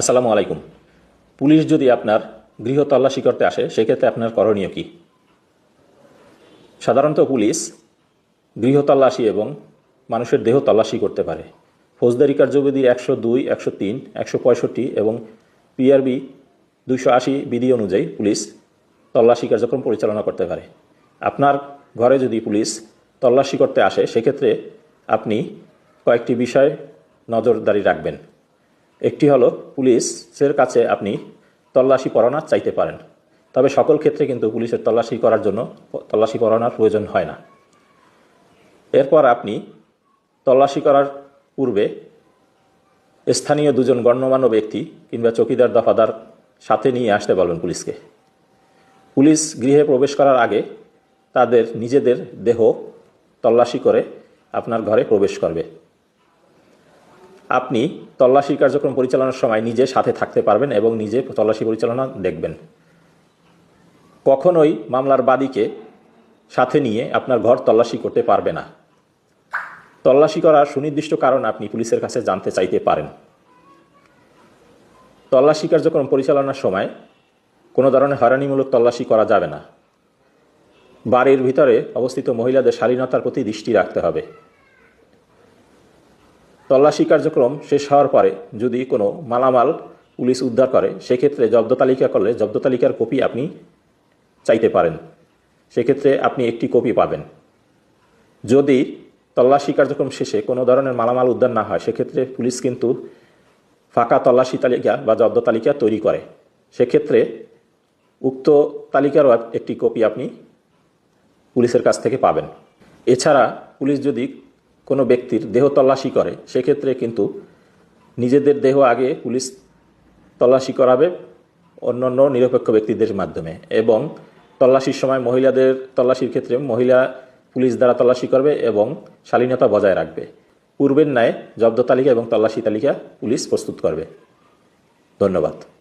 আসসালামু আলাইকুম। পুলিশ যদি আপনার গৃহ তল্লাশি করতে আসে, সেক্ষেত্রে আপনার করণীয় কি? সাধারণত পুলিশ গৃহ তল্লাশি এবং মানুষের দেহ তল্লাশি করতে পারে। ফৌজদারি কার্যবিধির একশো দুই, একশো তিন, একশো পঁয়ষট্টি এবং পিআরবি দুইশো আশি বিধি অনুযায়ী পুলিশ তল্লাশি কার্যক্রম পরিচালনা করতে পারে। আপনার ঘরে যদি পুলিশ তল্লাশি করতে আসে, সেক্ষেত্রে আপনি কয়েকটি বিষয় নজরদারি রাখবেন। একটি হলো পুলিশের কাছে আপনি তল্লাশি পরোয়ানা চাইতে পারেন। তবে সকল ক্ষেত্রে কিন্তু পুলিশের তল্লাশি করার জন্য তল্লাশি পরোয়ানার প্রয়োজন হয় না। এরপর আপনি তল্লাশি করার পূর্বে স্থানীয় দুজন গণ্যমান্য ব্যক্তি কিংবা চকিদার দফাদার সাথে নিয়ে আসতে বলবেন পুলিশকে। পুলিশ গৃহে প্রবেশ করার আগে তাদের নিজেদের দেহ তল্লাশি করে আপনার ঘরে প্রবেশ করবে। আপনি তল্লাশি কার্যক্রম পরিচালনার সময় নিজে সাথে থাকতে পারবেন এবং নিজে তল্লাশি পরিচালনা দেখবেন। কখনোই মামলার বাদীকে সাথে নিয়ে আপনার ঘর তল্লাশি করতে পারবে না। তল্লাশি করার সুনির্দিষ্ট কারণ আপনি পুলিশের কাছে জানতে চাইতে পারেন। তল্লাশি কার্যক্রম পরিচালনার সময় কোনো ধরনের হয়রানিমূলক তল্লাশি করা যাবে না। বাড়ির ভিতরে অবস্থিত মহিলাদের শালীনতার প্রতি দৃষ্টি রাখতে হবে। তল্লাশি কার্যক্রম শেষ হওয়ার পরে যদি কোনো মালামাল পুলিশ উদ্ধার করে, সেক্ষেত্রে জব্দ তালিকা করলে জব্দ তালিকার কপি আপনি চাইতে পারেন। সেক্ষেত্রে আপনি একটি কপি পাবেন। যদি তল্লাশি কার্যক্রম শেষে কোনো ধরনের মালামাল উদ্ধার না হয়, সেক্ষেত্রে পুলিশ কিন্তু ফাঁকা তল্লাশি তালিকা বা জব্দ তালিকা তৈরি করে। সেক্ষেত্রে উক্ত তালিকারও একটি কপি আপনি পুলিশের কাছ থেকে পাবেন। এছাড়া পুলিশ যদি কোনো ব্যক্তির দেহ তল্লাশি করে, সেক্ষেত্রে কিন্তু নিজেদের দেহ আগে পুলিশ তল্লাশি করাবে অন্যান্য নিরপেক্ষ ব্যক্তিদের মাধ্যমে। এবং তল্লাশির সময় মহিলাদের তল্লাশির ক্ষেত্রে মহিলা পুলিশ দ্বারা তল্লাশি করবে এবং শালীনতা বজায় রাখবে। পূর্বের ন্যায় জব্দ তালিকা এবং তল্লাশি তালিকা পুলিশ প্রস্তুত করবে। ধন্যবাদ।